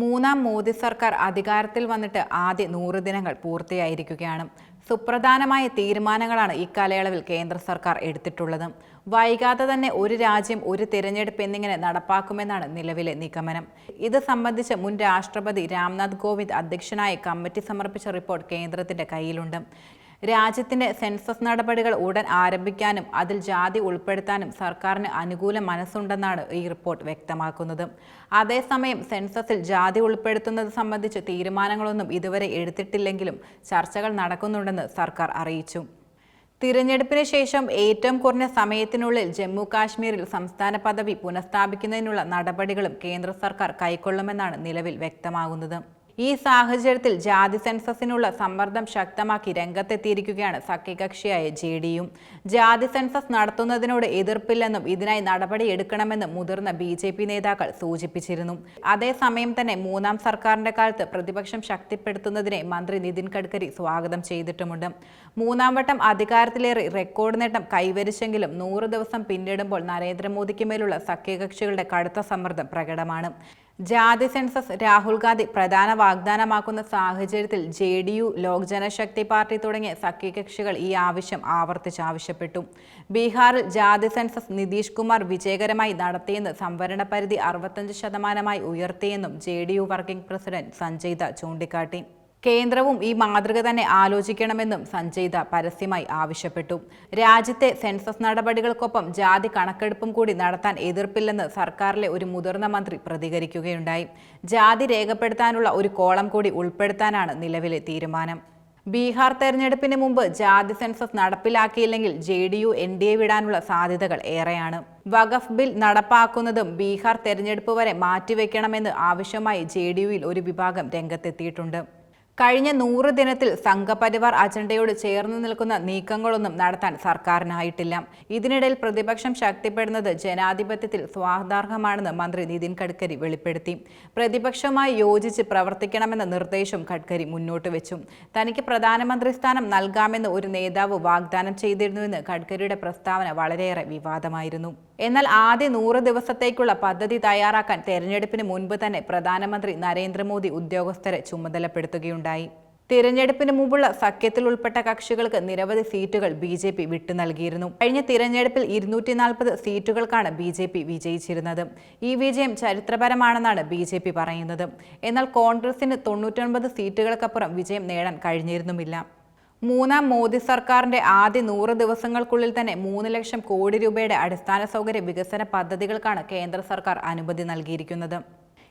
മൂന്നാം മോദി സർക്കാർ അധികാരത്തിൽ വന്നിട്ട് ആദ്യ നൂറ് ദിനങ്ങൾ പൂർത്തിയായിരിക്കുകയാണ്. സുപ്രധാനമായ തീരുമാനങ്ങളാണ് ഇക്കാലയളവിൽ കേന്ദ്ര സർക്കാർ എടുത്തിട്ടുള്ളത്. വൈകാതെ തന്നെ ഒരു രാജ്യം ഒരു തിരഞ്ഞെടുപ്പ് എന്നിങ്ങനെ നടപ്പാക്കുമെന്നാണ് നിലവിലെ നിഗമനം. ഇത് സംബന്ധിച്ച് മുൻ രാഷ്ട്രപതി രാംനാഥ് കോവിന്ദ് അധ്യക്ഷനായ കമ്മിറ്റി സമർപ്പിച്ച റിപ്പോർട്ട് കേന്ദ്രത്തിന്റെ കയ്യിലുണ്ട്. രാജ്യത്തിന്റെ സെൻസസ് നടപടികൾ ഉടൻ ആരംഭിക്കാനും അതിൽ ജാതി ഉൾപ്പെടുത്താനും സർക്കാരിന് അനുകൂല മനസ്സുണ്ടെന്നാണ് ഈ റിപ്പോർട്ട് വ്യക്തമാക്കുന്നത്. അതേസമയം സെൻസസിൽ ജാതി ഉൾപ്പെടുത്തുന്നത് സംബന്ധിച്ച് തീരുമാനങ്ങളൊന്നും ഇതുവരെ എടുത്തിട്ടില്ലെങ്കിലും ചർച്ചകൾ നടക്കുന്നുണ്ടെന്ന് സർക്കാർ അറിയിച്ചു. തിരഞ്ഞെടുപ്പിന് ശേഷം ഏറ്റവും കുറഞ്ഞ സമയത്തിനുള്ളിൽ ജമ്മു കാശ്മീരിൽ സംസ്ഥാന പദവി പുനഃസ്ഥാപിക്കുന്നതിനുള്ള നടപടികളും കേന്ദ്ര സർക്കാർ കൈക്കൊള്ളുമെന്നാണ് നിലവിൽ വ്യക്തമാകുന്നത്. ഈ സാഹചര്യത്തിൽ ജാതി സെൻസസിനുള്ള സമ്മർദ്ദം ശക്തമാക്കി രംഗത്തെത്തിയിരിക്കുകയാണ് സഖ്യകക്ഷിയായ ജെ ഡിയും ജാതി സെൻസസ് നടത്തുന്നതിനോട് എതിർപ്പില്ലെന്നും ഇതിനായി നടപടിയെടുക്കണമെന്നും മുതിർന്ന ബി ജെ പി നേതാക്കൾ സൂചിപ്പിച്ചിരുന്നു. അതേസമയം തന്നെ മൂന്നാം സർക്കാരിന്റെ കാലത്ത് പ്രതിപക്ഷം ശക്തിപ്പെടുത്തുന്നതിനെ മന്ത്രി നിതിൻ ഗഡ്കരി സ്വാഗതം ചെയ്തിട്ടുമുണ്ട്. മൂന്നാം വട്ടം അധികാരത്തിലേറി റെക്കോർഡ് നേട്ടം കൈവരിച്ചെങ്കിലും നൂറ് ദിവസം പിന്നിടുമ്പോൾ നരേന്ദ്രമോദിക്ക് മേലുള്ള സഖ്യകക്ഷികളുടെ കടുത്ത സമ്മർദ്ദം പ്രകടമാണ്. ജാതി സെൻസസ് രാഹുൽ ഗാന്ധി പ്രധാന വാഗ്ദാനമാക്കുന്ന സാഹചര്യത്തിൽ J D U Lok Janshakti Party തുടങ്ങിയ സഖ്യകക്ഷികൾ ഈ ആവശ്യം ആവർത്തിച്ച് ആവശ്യപ്പെട്ടു. ബീഹാറിൽ ജാതി സെൻസസ് നിതീഷ് കുമാർ വിജയകരമായി നടത്തിയെന്ന് സംവരണ പരിധി അറുപത്തഞ്ച് ശതമാനമായി ഉയർത്തിയെന്നും ജെ വർക്കിംഗ് പ്രസിഡന്റ് സഞ്ജയ്ത ചൂണ്ടിക്കാട്ടി. കേന്ദ്രവും ഈ മാതൃക തന്നെ ആലോചിക്കണമെന്നും സഞ്ജയ്ത പരസ്യമായി ആവശ്യപ്പെട്ടു. രാജ്യത്തെ സെൻസസ് നടപടികൾക്കൊപ്പം ജാതി കണക്കെടുപ്പും കൂടി നടത്താൻ എതിർപ്പില്ലെന്ന് സർക്കാരിലെ ഒരു മുതിർന്ന മന്ത്രി പ്രതികരിക്കുകയുണ്ടായി. ജാതി രേഖപ്പെടുത്താനുള്ള ഒരു കോളം കൂടി ഉൾപ്പെടുത്താനാണ് നിലവിലെ തീരുമാനം. ബീഹാർ തെരഞ്ഞെടുപ്പിന് മുമ്പ് ജാതി census നടപ്പിലാക്കിയില്ലെങ്കിൽ J D U N D A വിടാനുള്ള സാധ്യതകൾ ഏറെയാണ്. വഖഫ് ബിൽ നടപ്പാക്കുന്നതും ബീഹാർ തെരഞ്ഞെടുപ്പ് വരെ മാറ്റിവെക്കണമെന്ന് ആവശ്യമായി ജെ ഡി യുയിൽ ഒരു വിഭാഗം രംഗത്തെത്തിയിട്ടുണ്ട്. കഴിഞ്ഞ നൂറ് ദിനത്തിൽ സംഘപരിവാർ അജണ്ടയോട് ചേർന്ന് നിൽക്കുന്ന നീക്കങ്ങളൊന്നും നടത്താൻ സർക്കാരിനായിട്ടില്ല. ഇതിനിടയിൽ പ്രതിപക്ഷം ശക്തിപ്പെടുന്നത് ജനാധിപത്യത്തിൽ സ്വാഗതാർഹമാണെന്ന് മന്ത്രി നിതിൻ ഗഡ്കരി വെളിപ്പെടുത്തി. പ്രതിപക്ഷവുമായി യോജിച്ച് പ്രവർത്തിക്കണമെന്ന നിർദ്ദേശം ഗഡ്കരി മുന്നോട്ട് വെച്ചു. തനിക്ക് പ്രധാനമന്ത്രി സ്ഥാനം നൽകാമെന്ന് ഒരു നേതാവ് വാഗ്ദാനം ചെയ്തിരുന്നുവെന്ന് ഗഡ്കരിയുടെ പ്രസ്താവന വളരെയേറെ വിവാദമായിരുന്നു. എന്നാൽ ആദ്യ നൂറ് ദിവസത്തേക്കുള്ള പദ്ധതി തയ്യാറാക്കാൻ തെരഞ്ഞെടുപ്പിന് മുൻപ് തന്നെ പ്രധാനമന്ത്രി നരേന്ദ്രമോദി ഉദ്യോഗസ്ഥരെ ചുമതലപ്പെടുത്തുകയുണ്ടായി തിരഞ്ഞെടുപ്പിന് മുമ്പുള്ള സഖ്യത്തിൽ ഉൾപ്പെട്ട കക്ഷികൾക്ക് നിരവധി സീറ്റുകൾ ബി ജെ പി വിട്ടു നൽകിയിരുന്നു. കഴിഞ്ഞ തിരഞ്ഞെടുപ്പിൽ ഇരുന്നൂറ്റി നാൽപ്പത് സീറ്റുകൾക്കാണ് ബി ജെ പി വിജയിച്ചിരുന്നത്. ഈ വിജയം ചരിത്രപരമാണെന്നാണ് ബി ജെ പി പറയുന്നത്. എന്നാൽ കോൺഗ്രസിന് തൊണ്ണൂറ്റൊൻപത് സീറ്റുകൾക്കപ്പുറം വിജയം നേടാൻ കഴിഞ്ഞിരുന്നുമില്ല. മൂന്നാം മോദി സർക്കാരിന്റെ ആദ്യ നൂറ് ദിവസങ്ങൾക്കുള്ളിൽ തന്നെ മൂന്ന് ലക്ഷം കോടി രൂപയുടെ അടിസ്ഥാന സൗകര്യ വികസന പദ്ധതികൾക്കാണ് കേന്ദ്ര സർക്കാർ അനുമതി നൽകിയിരിക്കുന്നത്.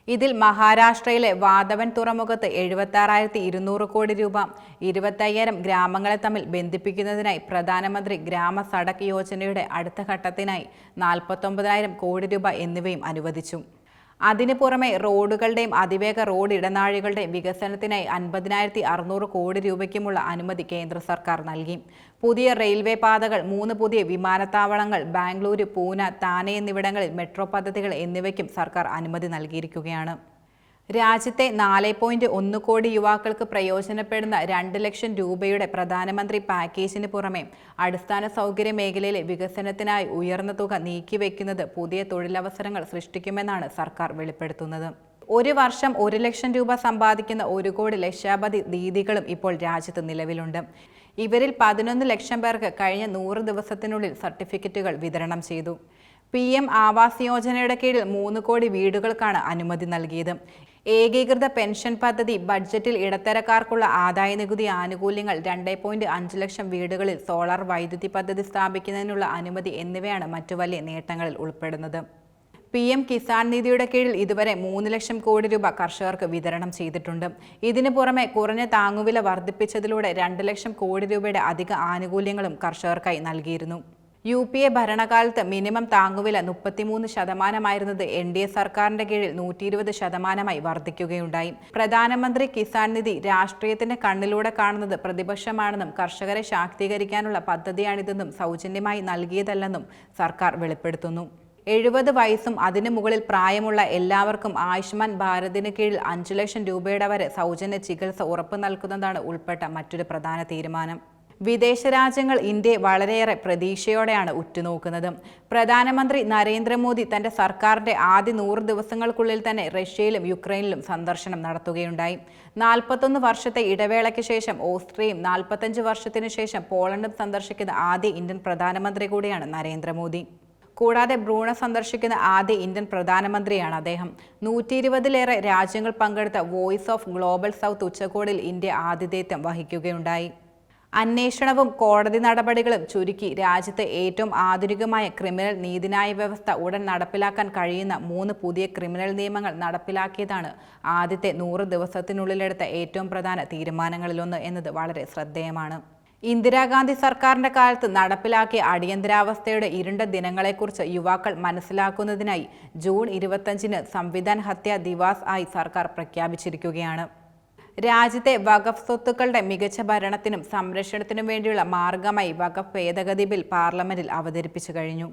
ഇതിൽ മഹാരാഷ്ട്രയിലെ വാതവൻ തുറമുഖത്ത് എഴുപത്തി ആറായിരത്തി ഇരുന്നൂറ് കോടി രൂപ ഇരുപത്തയ്യായിരം ഗ്രാമങ്ങളെ തമ്മിൽ ബന്ധിപ്പിക്കുന്നതിനായി പ്രധാനമന്ത്രി ഗ്രാമ സഡക് യോജനയുടെ അടുത്ത ഘട്ടത്തിനായി നാൽപ്പത്തൊമ്പതിനായിരം കോടി രൂപ എന്നിവയും അനുവദിച്ചു. അതിനു പുറമെ റോഡുകളുടെയും അതിവേഗ റോഡ് ഇടനാഴികളുടെയും വികസനത്തിനായി അൻപതിനായിരത്തി അറുന്നൂറ് കോടി രൂപയ്ക്കുമുള്ള അനുമതി കേന്ദ്ര സർക്കാർ നൽകി. പുതിയ റെയിൽവേ പാതകൾ മൂന്ന് പുതിയ വിമാനത്താവളങ്ങൾ ബാംഗ്ലൂരു പൂന താനെ എന്നിവിടങ്ങളിൽ മെട്രോ പദ്ധതികൾ എന്നിവയ്ക്കും സർക്കാർ അനുമതി നൽകിയിരിക്കുകയാണ്. രാജ്യത്തെ നാല് പോയിന്റ് ഒന്ന് കോടി യുവാക്കൾക്ക് പ്രയോജനപ്പെടുന്ന രണ്ട് ലക്ഷം രൂപയുടെ പ്രധാനമന്ത്രി പാക്കേജിന് പുറമെ അടിസ്ഥാന സൗകര്യ മേഖലയിലെ വികസനത്തിനായി ഉയർന്ന തുക നീക്കിവെക്കുന്നത് പുതിയ തൊഴിലവസരങ്ങൾ സൃഷ്ടിക്കുമെന്നാണ് സർക്കാർ വെളിപ്പെടുത്തുന്നത്. ഒരു വർഷം ഒരു ലക്ഷം രൂപ സമ്പാദിക്കുന്ന ഒരു കോടി ലക്ഷാപതി ദീദികളും ഇപ്പോൾ രാജ്യത്ത് നിലവിലുണ്ട്. ഇവരിൽ പതിനൊന്ന് ലക്ഷം പേർക്ക് കഴിഞ്ഞ നൂറ് ദിവസത്തിനുള്ളിൽ സർട്ടിഫിക്കറ്റുകൾ വിതരണം ചെയ്തു. പി എം ആവാസ് യോജനയുടെ കീഴിൽ മൂന്ന് കോടി വീടുകൾക്കാണ് അനുമതി നൽകിയത്. ഏകീകൃത പെൻഷൻ പദ്ധതി ബഡ്ജറ്റിൽ ഇടത്തരക്കാർക്കുള്ള ആദായ നികുതി ആനുകൂല്യങ്ങൾ രണ്ട് പോയിന്റ് അഞ്ച് ലക്ഷം വീടുകളിൽ സോളാർ വൈദ്യുതി പദ്ധതി സ്ഥാപിക്കുന്നതിനുള്ള അനുമതി എന്നിവയാണ് മറ്റു വലിയ നേട്ടങ്ങളിൽ ഉൾപ്പെടുന്നത്. പി എം കിസാൻ നിധിയുടെ കീഴിൽ ഇതുവരെ മൂന്ന് ലക്ഷം കോടി രൂപ കർഷകർക്ക് വിതരണം ചെയ്തിട്ടുണ്ട്. ഇതിനു പുറമെ കുറഞ്ഞ താങ്ങുവില വർദ്ധിപ്പിച്ചതിലൂടെ രണ്ട് ലക്ഷം കോടി രൂപയുടെ അധിക ആനുകൂല്യങ്ങളും കർഷകർക്കായി നൽകിയിരുന്നു. യു പി എ ഭരണകാലത്ത് മിനിമം താങ്ങുവില മുപ്പത്തിമൂന്ന് ശതമാനമായിരുന്നത് എൻ ഡി എ സർക്കാരിന്റെ കീഴിൽ നൂറ്റി ഇരുപത് ശതമാനമായി വർദ്ധിക്കുകയുണ്ടായി. പ്രധാനമന്ത്രി കിസാൻ നിധി രാഷ്ട്രീയത്തിന്റെ കണ്ണിലൂടെ കാണുന്നത് പ്രതിപക്ഷമാണെന്നും കർഷകരെ ശാക്തീകരിക്കാനുള്ള പദ്ധതിയാണിതെന്നും സൗജന്യമായി നൽകിയതല്ലെന്നും സർക്കാർ വെളിപ്പെടുത്തുന്നു. എഴുപത് വയസ്സും അതിനു മുകളിൽ പ്രായമുള്ള എല്ലാവർക്കും ആയുഷ്മാൻ ഭാരതിന് കീഴിൽ അഞ്ചു ലക്ഷം രൂപയുടെ വരെ സൗജന്യ ചികിത്സ ഉറപ്പു നൽകുന്നതാണ് ഉൾപ്പെട്ട മറ്റൊരു പ്രധാന തീരുമാനം. വിദേശ രാജ്യങ്ങൾ ഇന്ത്യയെ വളരെയേറെ പ്രതീക്ഷയോടെയാണ് ഉറ്റുനോക്കുന്നത്. പ്രധാനമന്ത്രി നരേന്ദ്രമോദി തന്റെ സർക്കാരിന്റെ ആദ്യ നൂറ് ദിവസങ്ങൾക്കുള്ളിൽ തന്നെ റഷ്യയിലും യുക്രൈനിലും സന്ദർശനം നടത്തുകയുണ്ടായി. നാൽപ്പത്തൊന്ന് വർഷത്തെ ഇടവേളയ്ക്ക് ശേഷം ഓസ്ട്രിയയും നാൽപ്പത്തഞ്ച് വർഷത്തിനു ശേഷം പോളണ്ടും സന്ദർശിക്കുന്ന ആദ്യ ഇന്ത്യൻ പ്രധാനമന്ത്രി കൂടിയാണ് നരേന്ദ്രമോദി. കൂടാതെ ബ്രൂണ സന്ദർശിക്കുന്ന ആദ്യ ഇന്ത്യൻ പ്രധാനമന്ത്രിയാണ് അദ്ദേഹം. നൂറ്റി ഇരുപതിലേറെ രാജ്യങ്ങൾ പങ്കെടുത്ത വോയിസ് ഓഫ് ഗ്ലോബൽ സൗത്ത് ഉച്ചകോടിയിൽ ഇന്ത്യ ആതിഥേയത്വം വഹിക്കുകയുണ്ടായി. അന്വേഷണവും കോടതി നടപടികളും ചുരുക്കി. രാജ്യത്തെ ഏറ്റവും ആധുനികമായ ക്രിമിനൽ നീതിന്യായ വ്യവസ്ഥ ഉടൻ നടപ്പിലാക്കാൻ കഴിയുന്ന മൂന്ന് പുതിയ ക്രിമിനൽ നിയമങ്ങൾ നടപ്പിലാക്കിയതാണ് ആദ്യത്തെ നൂറ് ദിവസത്തിനുള്ളിലെടുത്ത ഏറ്റവും പ്രധാന തീരുമാനങ്ങളിലൊന്ന് എന്നത് വളരെ ശ്രദ്ധേയമാണ്. ഇന്ദിരാഗാന്ധി സർക്കാരിന്റെ കാലത്ത് നടപ്പിലാക്കിയ അടിയന്തരാവസ്ഥയുടെ ഇരുണ്ട ദിനങ്ങളെക്കുറിച്ച് യുവാക്കൾ മനസ്സിലാക്കുന്നതിനായി ജൂൺ ഇരുപത്തഞ്ചിന് സംവിധാൻ ഹത്യ ദിവാസ് ആയി സർക്കാർ പ്രഖ്യാപിച്ചിരിക്കുകയാണ്. രാജ്യത്തെ വഖഫ് സ്വത്തുക്കളുടെ മികച്ച ഭരണത്തിനും സംരക്ഷണത്തിനും വേണ്ടിയുള്ള മാർഗമായി വഖഫ് ഭേദഗതി ബിൽ പാർലമെന്റിൽ അവതരിപ്പിച്ചു കഴിഞ്ഞു.